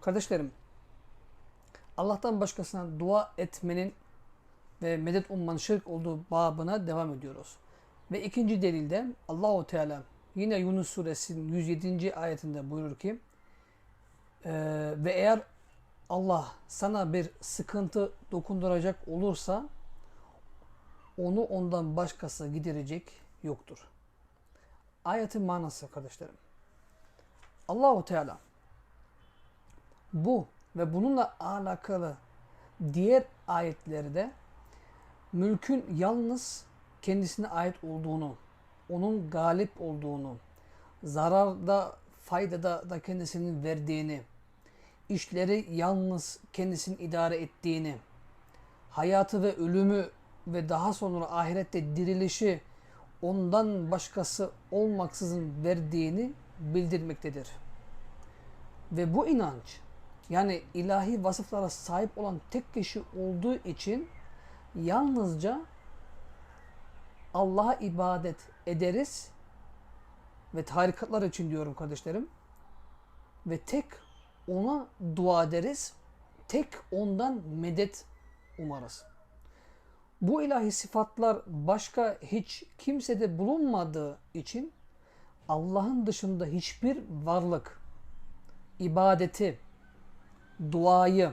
Kardeşlerim, Allah'tan başkasına dua etmenin ve medet ummanın şirk olduğu babına devam ediyoruz. Ve ikinci delilde Allahu Teala yine Yunus suresinin 107. ayetinde buyurur ki "Ee, ve eğer Allah sana bir sıkıntı dokunduracak olursa onu ondan başkası giderecek yoktur. Ayetin manası kardeşlerim. Allahu Teala bu ve bununla alakalı diğer ayetlerde mülkün yalnız kendisine ait olduğunu, onun galip olduğunu, zararda, faydada da kendisinin verdiğini, işleri yalnız kendisinin idare ettiğini, hayatı ve ölümü ve daha sonra ahirette dirilişi ondan başkası olmaksızın verdiğini bildirmektedir. Ve bu inanç yani ilahi vasıflara sahip olan tek kişi olduğu için yalnızca Allah'a ibadet ederiz ve tarikatlar için diyorum kardeşlerim ve tek ona dua ederiz tek ondan medet umarız. Bu ilahi sıfatlar başka hiç kimsede bulunmadığı için Allah'ın dışında hiçbir varlık ibadeti, duayı,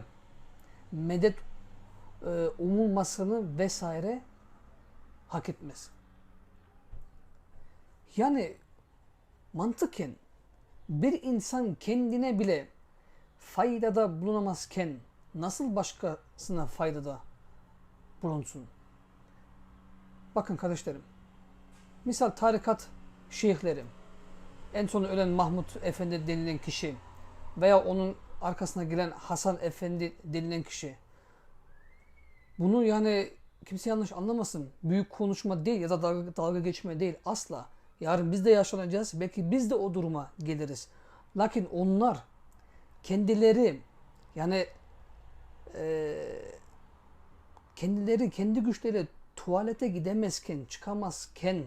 medet e, umulmasını vesaire hak etmez. Yani mantıken bir insan kendine bile faydada bulunamazken nasıl başkasına faydada bulunsun? Bakın kardeşlerim, misal tarikat şeyhleri, en son ölen Mahmut Efendi denilen kişi veya onun arkasına gelen Hasan Efendi denilen kişi. Bunu yani kimse yanlış anlamasın. Büyük konuşma değil ya da dalga, dalga geçme değil asla. Yarın biz de yaşlanacağız. Belki biz de o duruma geliriz. Lakin onlar kendileri yani e, kendileri kendi güçleri tuvalete gidemezken çıkamazken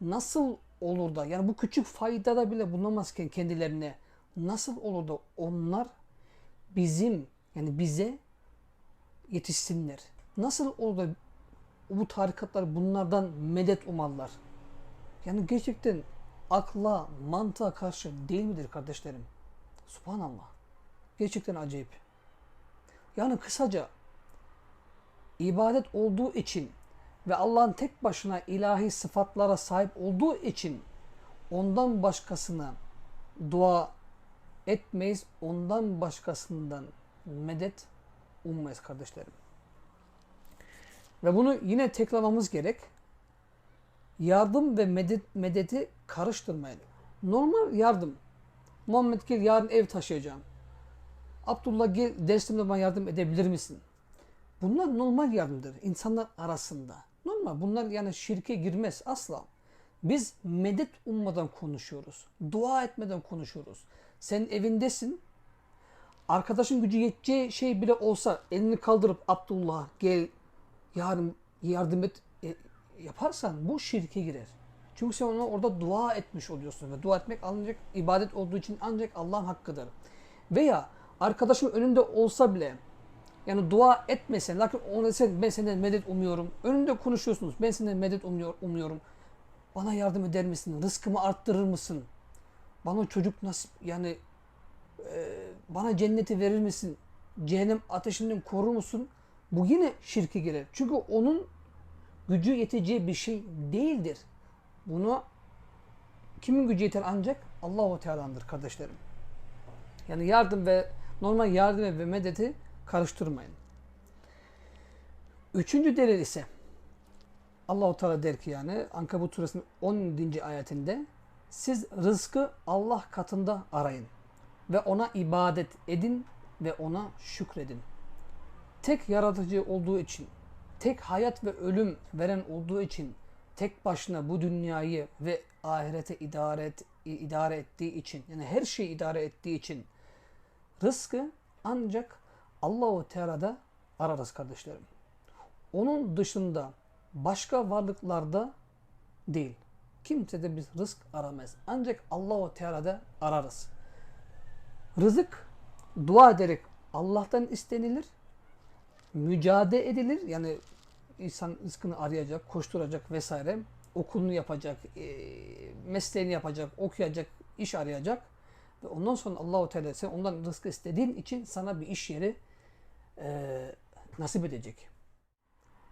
nasıl olur da yani bu küçük faydada bile bulunamazken kendilerine nasıl olur da onlar bizim yani bize yetişsinler? Nasıl olur da bu tarikatlar bunlardan medet umarlar? Yani gerçekten akla, mantığa karşı değil midir kardeşlerim? Subhanallah. Gerçekten acayip. Yani kısaca ibadet olduğu için ve Allah'ın tek başına ilahi sıfatlara sahip olduğu için ondan başkasına dua etmeyiz. Ondan başkasından medet ummayız kardeşlerim. Ve bunu yine tekrarlamamız gerek. Yardım ve medet, medeti karıştırmayın. Normal yardım. Muhammed gel yarın ev taşıyacağım. Abdullah gel dersimde bana yardım edebilir misin? Bunlar normal yardımdır insanlar arasında. Normal. Bunlar yani şirke girmez asla. Biz medet ummadan konuşuyoruz. Dua etmeden konuşuyoruz. Sen evindesin. Arkadaşın gücü yeteceği şey bile olsa elini kaldırıp Abdullah gel yarın yardım et e, yaparsan bu şirke girer. Çünkü sen ona orada dua etmiş oluyorsun ve dua etmek ancak ibadet olduğu için ancak Allah'ın hakkıdır. Veya arkadaşın önünde olsa bile yani dua etmesen lakin ona sen ben senden medet umuyorum. Önünde konuşuyorsunuz. Ben senden medet umuyor, umuyorum. Bana yardım eder misin? Rızkımı arttırır mısın? Bana çocuk nasip yani e, bana cenneti verir misin? Cehennem ateşinden korur musun? Bu yine şirke girer. Çünkü onun gücü yeteceği bir şey değildir. Bunu kimin gücü yeter ancak Allahu Teala'ndır kardeşlerim. Yani yardım ve normal yardım ve medeti karıştırmayın. Üçüncü delil ise Allahu Teala der ki yani Ankabut suresinin 10. ayetinde siz rızkı Allah katında arayın ve ona ibadet edin ve ona şükredin. Tek yaratıcı olduğu için, tek hayat ve ölüm veren olduğu için, tek başına bu dünyayı ve ahirete idare, et, idare ettiği için, yani her şeyi idare ettiği için rızkı ancak Allahu Teala'da ararız kardeşlerim. Onun dışında başka varlıklarda değil. Kimse de biz rızk aramaz. Ancak Allahu Teala'da ararız. Rızık dua ederek Allah'tan istenilir. Mücadele edilir. Yani insan rızkını arayacak, koşturacak vesaire. Okulunu yapacak, e, mesleğini yapacak, okuyacak, iş arayacak. Ve ondan sonra Allahu Teala sen ondan rızkı istediğin için sana bir iş yeri e, nasip edecek.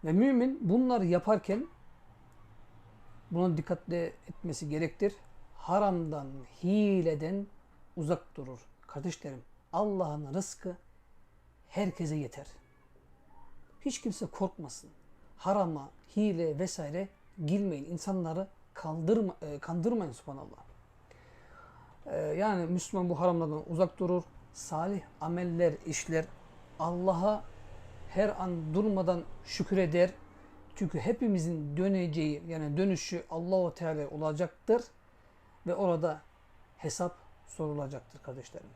Ve mümin bunları yaparken buna dikkatli etmesi gerektir. Haramdan, hileden uzak durur. Kardeşlerim, Allah'ın rızkı herkese yeter. Hiç kimse korkmasın. Harama, hile vesaire girmeyin. İnsanları kaldırma, e, kandırmayın subhanallah. E, yani Müslüman bu haramlardan uzak durur. Salih ameller işler. Allah'a her an durmadan şükür eder. Çünkü hepimizin döneceği yani dönüşü Allahu Teala olacaktır ve orada hesap sorulacaktır kardeşlerim.